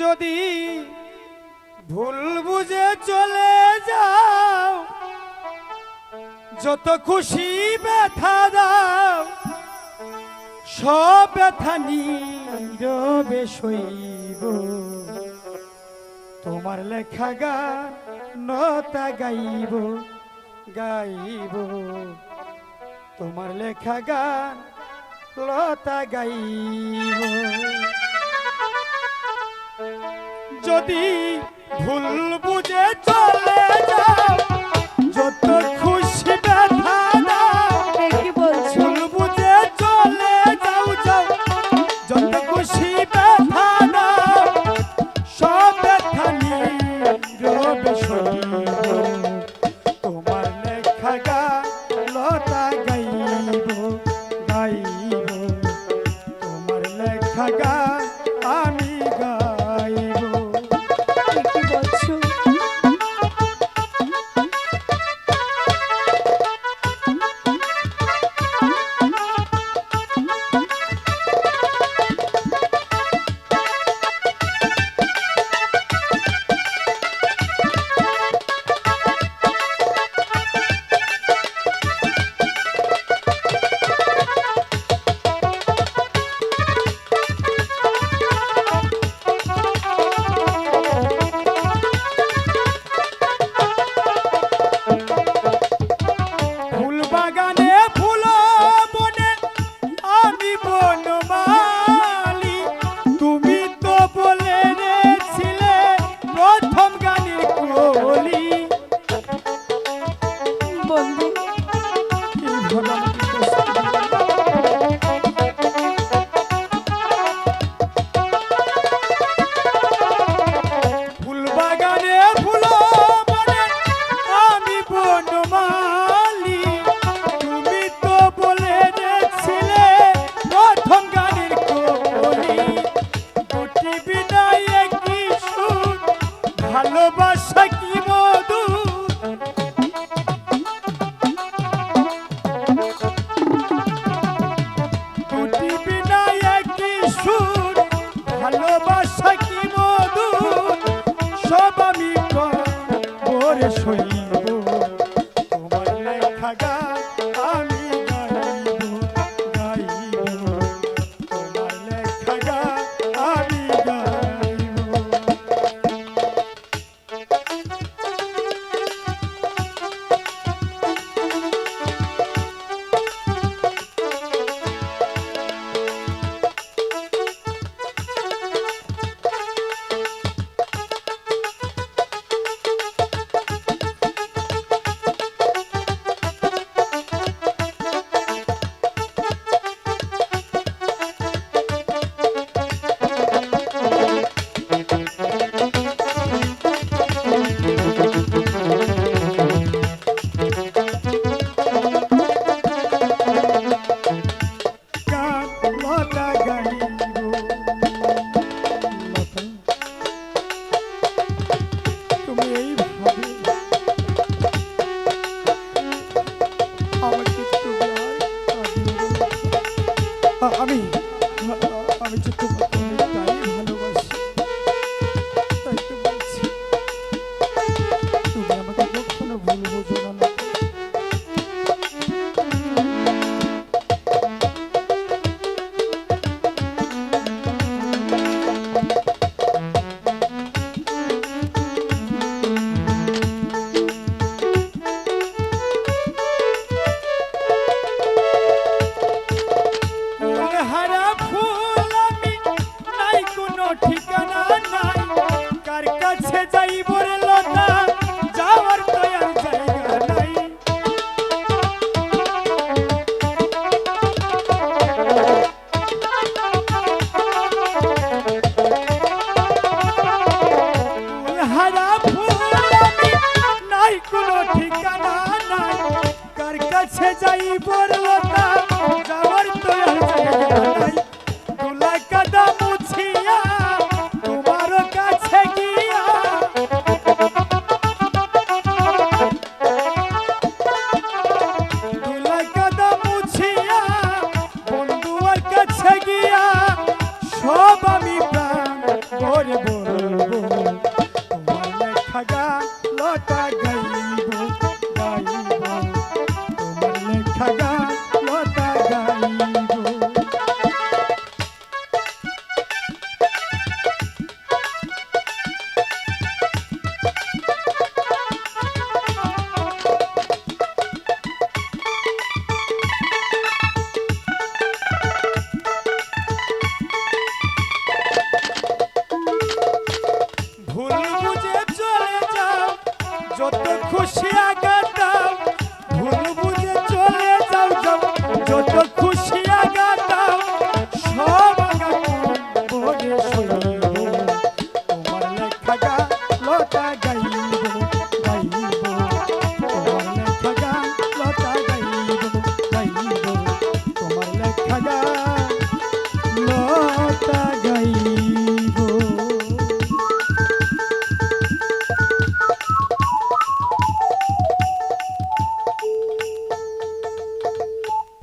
যদি ভুল বুঝে চলে যাও, যত খুশি ব্যথা দাও, সব ব্যথা নীরবে সইব। তোমার লেখা গান নতা গাইব গাইব। তোমার লেখা গান লতা গাইব। যদি ভুল বুঝে চলে যাও যত খুশি ব্যথা দাও কি বলছো। ভুল বুঝে চলে যাও যাও। যত খুশি ব্যথা দাও সব ব্যথা নীরবে সইব তোমার লেখা গান লতা গাইব গাইব। তোমার লেখা গান করে সইব আমি আমি যে তোমাকে ঠিকানা নাই। কার কাছে যাইব রে লতা? যাওয়ার তো আর জায়গা নাই। ফুলহারা ফুল নাই কোনো ঠিকানা নাই। কার কাছে যাইব রে লতা? যাওয়ার তো আর জায়গা নাই। করব তোমার লেখা লতা